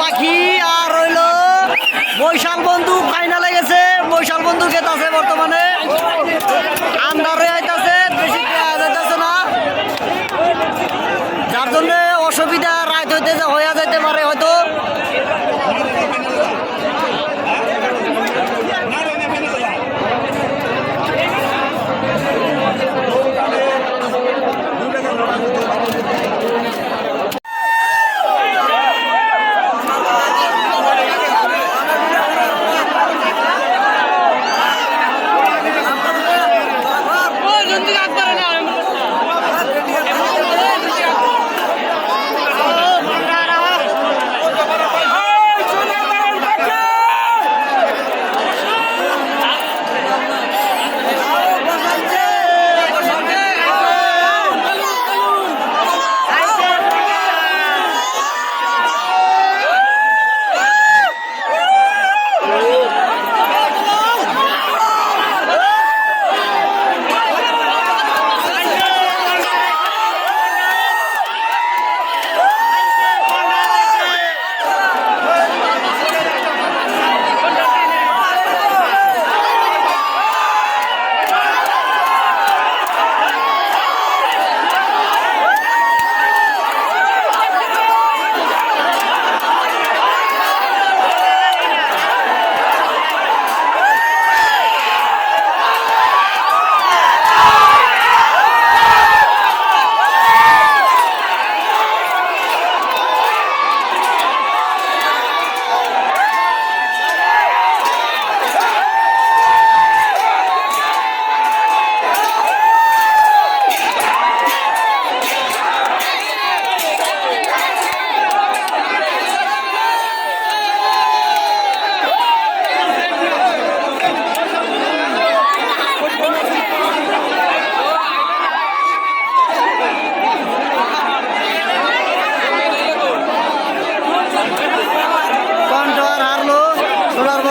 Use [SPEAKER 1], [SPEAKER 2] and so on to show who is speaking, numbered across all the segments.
[SPEAKER 1] পাখি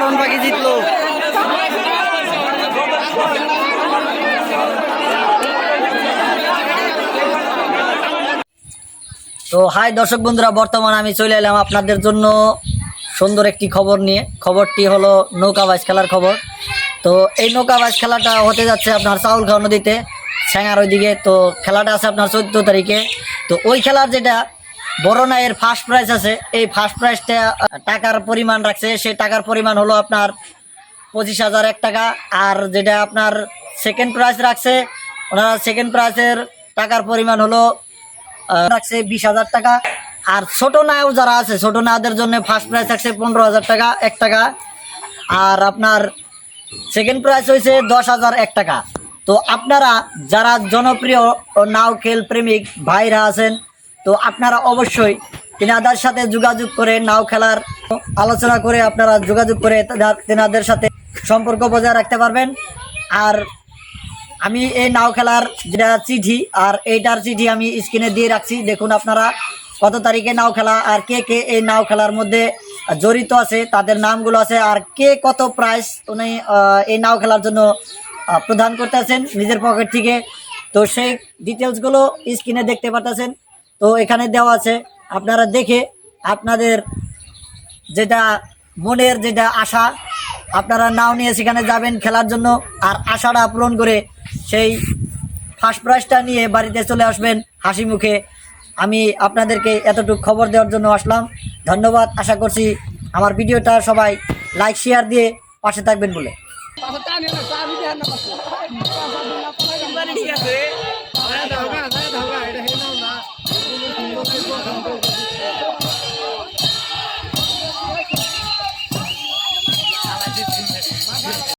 [SPEAKER 1] সোনার পাখি জিতলো। তো হাই দর্শক বন্ধুরা, বর্তমানে আমি চলে এলাম আপনাদের জন্য সুন্দর একটি খবর নিয়ে। খবরটি হলো নৌকাবাজ খেলার খবর। তো এই নৌকাবাজ খেলাটা হতে যাচ্ছে আপনার চাউলখাও নদীতে, স্যাঙার ওইদিকে। তো খেলাটা আছে আপনার চোদ্দ তারিখে। তো ওই খেলার যেটা বড় এর ফার্স্ট প্রাইজ আছে। এই ফার্স্ট প্রাইজটা টাকার পরিমাণ রাখছে। সেই টাকার পরিমাণ হলো আপনার পঁচিশ হাজার এক টাকা। আর যেটা আপনার সেকেন্ড প্রাইজ রাখছে, ওনারা সেকেন্ড প্রাইজের টাকার পরিমাণ হলো রাখছে বিশ হাজার টাকা। আর ছোট নায়ও যারা আছে, ছোট নায়দের জন্য ফার্স্ট প্রাইজ থাকছে পনেরো হাজার টাকা, এক টাকা। আর আপনার সেকেন্ড প্রাইজ হয়েছে দশ হাজার এক টাকা। তো আপনারা যারা জনপ্রিয় নাও খেল প্রেমিক ভাইরা আছেন তো আপনারা অবশ্যই তেনাদের সাথে যোগাযোগ করে নাও খেলার আলোচনা করে আপনারা যোগাযোগ করে তেনাদের সাথে সম্পর্ক বজায় রাখতে পারবেন। আর আমি এই নাও খেলার যেটা চিঠি, আর এইটার চিঠি আমি স্ক্রিনে দিয়ে রাখছি। দেখুন আপনারা কত তারিখে নাও খেলা, আর কে কে এই নাও খেলার মধ্যে জড়িত আছে, তাদের নামগুলো আছে, আর কে কত প্রাইস উনি এই নাও খেলার জন্য প্রদান করতেছেন নিজের পকেট থেকে। তো সেই ডিটেলসগুলো স্ক্রিনে দেখতে পারতেছেন। তো এখানে দেওয়া আছে আপনারা দেখে আপনাদের যেটা মনের যেটা আশা আপনারা নাও নিয়ে সেখানে যাবেন খেলার জন্য আর আশাটা পূরণ করে সেই ফার্স্ট প্রাইজটা নিয়ে বাড়িতে চলে আসবেন হাসি মুখে। আমি আপনাদেরকে এতটুকু খবর দেওয়ার জন্য আসলাম। ধন্যবাদ আশা করছি আমার ভিডিওটা সবাই লাইক শেয়ার দিয়ে পাশে থাকবেন বলে।
[SPEAKER 2] ঠিক আছে।